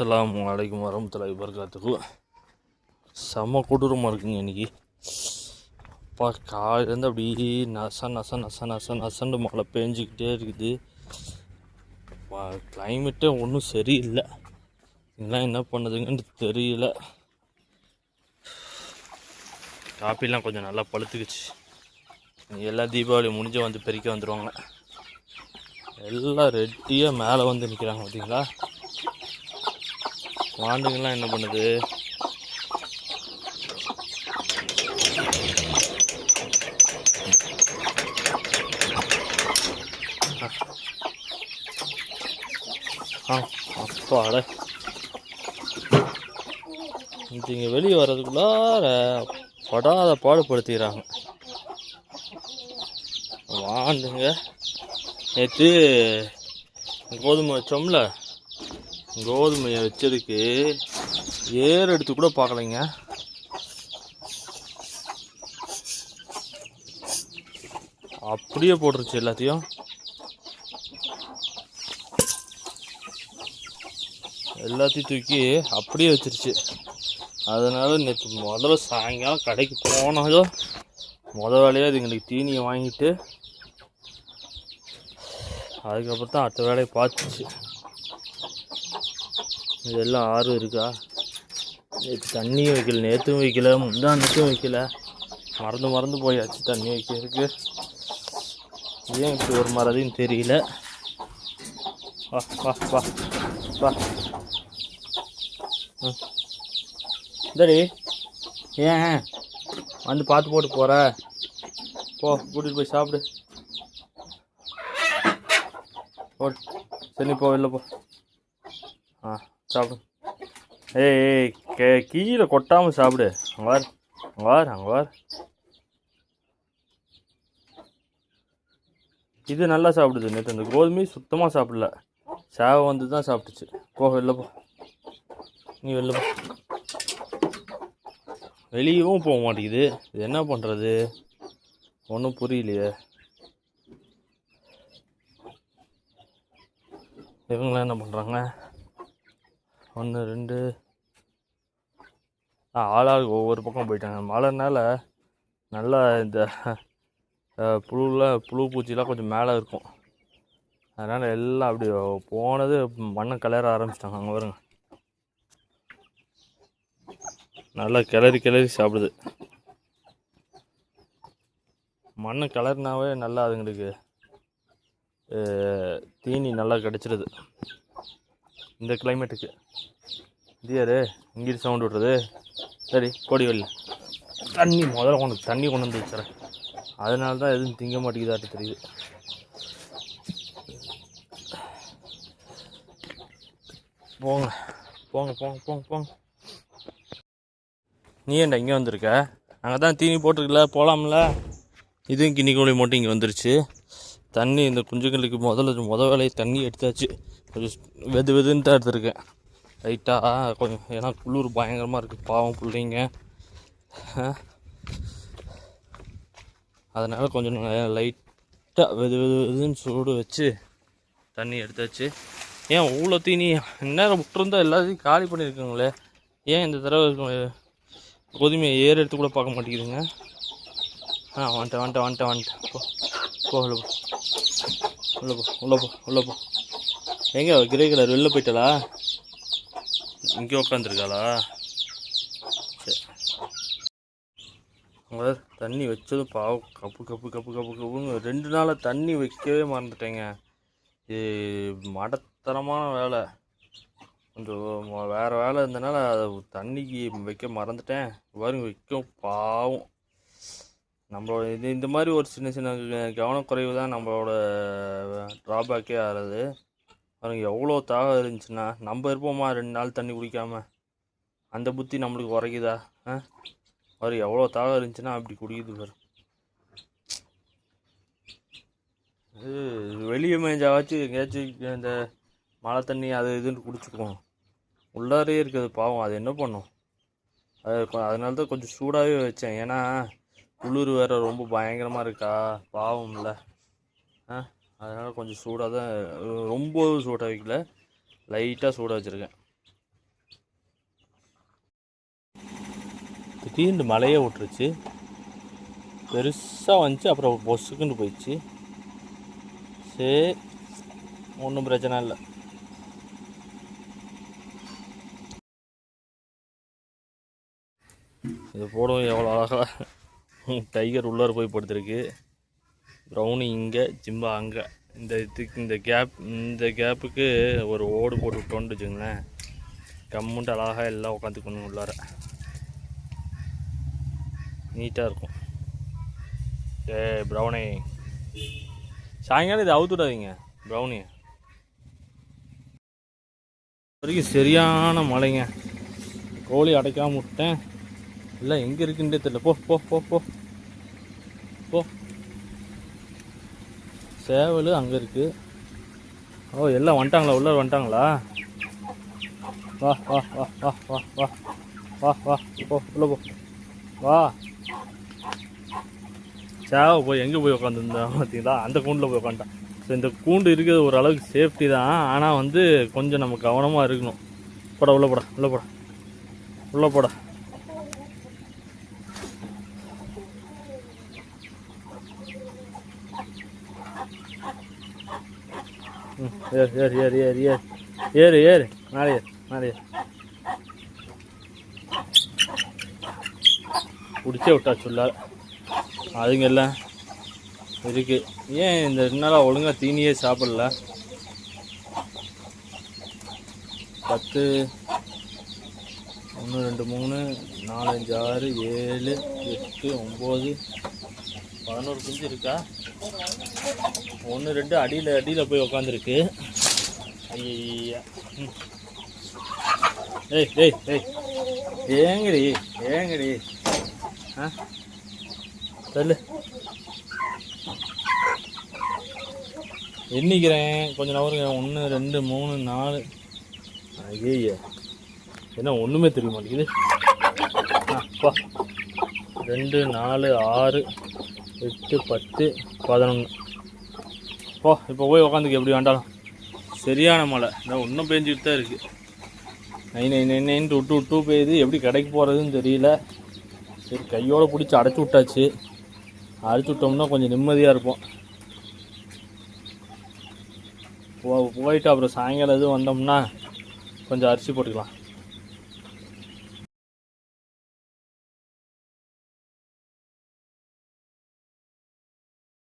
அஸ்லாம் அலைக்கும் வரமத்துல்லாஹி வபரகாத்துக்கு செம்ம கொடூரமாக இருக்குங்க இன்னைக்கு. அப்பா காலேருந்து அப்படியே நச நச நச நச நசண்டு மழை பெஞ்சிக்கிட்டே இருக்குது. கிளைமேட்டே ஒன்றும் சரியில்லை. இதெல்லாம் என்ன பண்ணுதுங்கன்னு தெரியல. காப்பிலாம் கொஞ்சம் நல்லா பழுத்துக்குச்சு. எல்லா எல்லாம் தீபாவளி முடிஞ்சு வந்து பெருக்கி வந்துடுவாங்க எல்லாம் ரெட்டியாக மேலே வந்து நிற்கிறாங்க பார்த்தீங்களா? வாண்டுங்கெல்லாம் என்ன பண்ணுது? ஆ அப்பாட. இங்கே வெளியே வர்றதுக்குள்ளார படாத பாடுபடுத்திக்கிறாங்க. வாண்டுங்க. நேற்று கோதுமை வச்சோம்ல. கோதுமையை வச்சதுக்கு ஏர் எடுத்து கூட பார்க்கலைங்க. அப்படியே போட்டுருச்சு எல்லாத்தையும். எல்லாத்தையும் தூக்கி அப்படியே வச்சிருச்சு. அதனால நேற்று முதல்ல சாயங்காலம் கடைக்கு போனாலும் முத வேலையாக இதுங்களுக்கு தீனியை வாங்கிட்டு அதுக்கப்புறம் தான் அடுத்த வேலையை பார்த்துச்சு. இதெல்லாம் ஆறு இருக்கா? நேற்று தண்ணியும் வைக்கல நேற்றும் வைக்கல முந்தானத்தும் வைக்கல. மறந்து மறந்து போயாச்சு தண்ணி வைக்கிறதுக்கு. ஏன் இப்படி ஒரு மறதின்னு தெரியல. வா வா வா வா. ம். இந்தாடி. ஏன் வந்து பார்த்து போட்டு போகிற போ கூட்டிகிட்டு போய் சாப்பிடு. போ சரி போ வெளில போ. ஆ. சாப்பிடு. ஏய் ஏய் கே கீழே கொட்டாமல் சாப்பிடு. அங்கே வார் அங்கே வார் அங்கே வார் இது நல்லா சாப்பிடுது நேற்று இந்த கோதுமை சுத்தமாக சாப்பிடல. சேவை வந்து தான் சாப்பிட்டுச்சு. போ வெளில போ. நீ வெளில போ. வெளியவும் போக மாட்டேங்குது. இது என்ன பண்ணுறது ஒன்றும் புரியலையே. இவங்களாம் என்ன பண்ணுறாங்க ஒன்று ரெண்டு. ஆ ஆளாளுக்கு ஒவ்வொரு பக்கம் போயிட்டாங்க. மழைனால நல்லா இந்த புழுல புழுலாம் புழு பூச்சிலாம் கொஞ்சம் மேலே இருக்கும். அதனால் எல்லாம் அப்படி போனது மண்ணை கிளற ஆரம்பிச்சிட்டாங்க. அங்கே வருங்க நல்லா கிளறி கிளறி சாப்பிடுது. மண்ணை கிளறினாவே நல்லா அதுங்களுக்கு தீனி நல்லா கிடச்சிடுது இந்த கிளைமேட்டுக்கு இந்தியாரு இங்கிட்டு சவுண்டு விட்றது சரி கோடி தண்ணி முதல்ல கொண்டு தண்ணி கொண்டு வந்து வச்சுறேன். அதனால தான் எதுவும் திங்க மாட்டேங்குதாட்டு தெரியுது. போங்க போங்க போங்க போங்க போங்க. நீ ஏன்டா இங்கே வந்திருக்க? அங்கே தான் தீனி போட்டிருக்கல போகலாம்ல இதுவும் கிண்ணி கோழி மட்டும் இங்கே வந்துருச்சு. தண்ணி இந்த குஞ்சுங்களுக்கு முதல்ல முத வேலையை தண்ணி எடுத்தாச்சு. கொஞ்சம் வெது வெதுன்னு தான் எடுத்திருக்கேன் லைட்டாக கொஞ்சம் ஏன்னா குளிர் பயங்கரமாக இருக்குது பாவம் பிள்ளைங்க. அதனால் கொஞ்சம் லைட்டாக வெது வெது வெதுன்னு சூடு வச்சு தண்ணி எடுத்தாச்சு. ஏன் அவ்வளோ தீனி இந்நேரம் விட்டுருந்தா எல்லாத்தையும் காலி பண்ணியிருக்காங்களே? ஏன் இந்த தடவை கோதுமையை ஏறு எடுத்து கூட பார்க்க மாட்டேங்குதுங்க ஆ வந்துட்டேன் வந்துட்டேன் வந்துட்டேன் வந்துட்டேன். போ உள்ள போ. உள்ள போ உள்ள போ உள்ள போ. எங்கே? கிரே கலர் வெளில போயிட்டாளா? இங்கே உட்காந்துருக்காளா சரி. அவங்க தண்ணி வச்சதும் பாவம் கப்பு கப்பு கப்பு கப்பு கப்புங்க ரெண்டு நாளாக தண்ணி வைக்கவே மறந்துட்டேங்க. இது மடத்தனமான வேலை. கொஞ்சம் வேறு வேலை இருந்தனால அதை தண்ணிக்கு வைக்க மறந்துட்டேன். பாருங்க வைக்கும் பாவம். நம்மளோட இது இந்த மாதிரி ஒரு சின்ன சின்ன கவனக்குறைவு தான் நம்மளோட ட்ராபேக்கே ஆகிறது பாருங்க எவ்வளோ தாகம் இருந்துச்சுன்னா நம்ம இருப்போமா? ரெண்டு நாள் தண்ணி குடிக்காமல் அந்த புத்தி நம்மளுக்கு உரைக்குதா ஆ பாரு எவ்வளோ தாகம் இருந்துச்சுன்னா அப்படி குடிக்குது பாரு. இது வெளியே மேஞ்சாவாச்சும் எங்கேயாச்சும் இந்த மழை தண்ணி அது இதுன்னு குடிச்சுக்குவோம். உள்ளாரே இருக்குது பாவம். அது என்ன பண்ணும்? அது அதனால தான் கொஞ்சம் சூடாகவே வச்சேன். ஏன்னா குளிர் வேறு ரொம்ப பயங்கரமாக இருக்கா? பாவம் இல்லை ஆ அதனால் கொஞ்சம் சூடாக தான் ரொம்ப சூடாக வைக்கல. லைட்டாக சூடாக வச்சுருக்கேன். திடீர்னு மழையை விட்டுருச்சு. பெருசாக வந்துச்சு அப்புறம் பொசுக்குன்னு போயிடுச்சு. சரி ஒன்றும் பிரச்சனை இல்லை. இது போடும் எவ்வளோ அழகாக டைகர் உள்ளார போய் படுத்துருக்கு. ப்ரௌனி இங்கே ஜிம்பா அங்கே. இந்த இதுக்கு இந்த கேப் இந்த கேப்புக்கு ஒரு ஓடு போட்டு விட்டோன்னு வச்சுங்களேன் கம்முன்ட்டு அழகாக எல்லாம் உட்காந்துக்கணும் உள்ளார. நீட்டாக இருக்கும். ஏ ப்ரௌனி சாயங்காலம் இதை அவுத்து விடாதீங்க ப்ரௌனி வரைக்கும் சரியான மழைங்க. கோழி அடைக்காம விட்டேன். இல்லை எங்கே இருக்குன்றே தெரியல. போ போ போ போ. போ. சேவல் அங்கே இருக்குது ஓ எல்லாம் வந்துட்டாங்களா? உள்ளே வந்துட்டாங்களா? வா வா வா வா வா வா. வா வா. போ உள்ள போ. வா. சேவை போய் எங்கே போய் உட்காந்துருந்தேன் பார்த்தீங்களா அந்த கூண்டில் போய் உட்காந்துட்டான் ஸோ இந்த கூண்டு இருக்கிறது ஓரளவுக்கு சேஃப்டி தான். ஆனால் வந்து கொஞ்சம் நம்ம கவனமாக இருக்கணும். போட உள்ள போட உள்ள போட. உள்ள போட. ஏறு ஏறு ஏறு ஏறு ஏறு. ஏறு ஏறு. மேலே ஏறு மேலே ஏறு. பிடிச்சே விட்டா சொல்ல அதுங்க எல்லாம் இருக்கு. ஏன் இந்த ரெண்டு நாளாக ஒழுங்காக தீனியே சாப்பிடல? பத்து ஒன்று ரெண்டு மூணு நாலஞ்சு ஆறு ஏழு எட்டு ஒம்பது பதினோரு குஞ்சு இருக்கா? ஒன்று ரெண்டு அடியில் அடியில் போய் உக்காந்துருக்கு. ஐயா ஏய் ஏய் ஏய். ஏங்கடி ஏங்கடி. ஆ? சொல்லு. எண்ணிக்கிறேன். கொஞ்சம் நவருங்க ஒன்று ரெண்டு மூணு நாலு. ஐய என்ன ஒன்றுமே தெரிய மாட்டேங்குது. ஆ ரெண்டு நாலு ஆறு. எட்டு பத்து பதினொன்று ஓ இப்போ போய் உக்காந்துக்கு எப்படி வேண்டாலும் சரியான மழை. இன்னும் இன்னும் பேஞ்சிக்கிட்டு தான் இருக்குது நை நை நை நைன்ட்டு விட்டு விட்டு பெய்யுது. எப்படி கடைக்கு போகிறதுன்னு தெரியல. சரி கையோடு பிடிச்சி அடைச்சி விட்டாச்சு. அடைச்சி விட்டோம்னா கொஞ்சம் நிம்மதியாக இருப்போம். போ போயிட்டு அப்புறம் சாயங்காலம் எதுவும் வந்தோம்னா கொஞ்சம் அரிசி போட்டுக்கலாம்.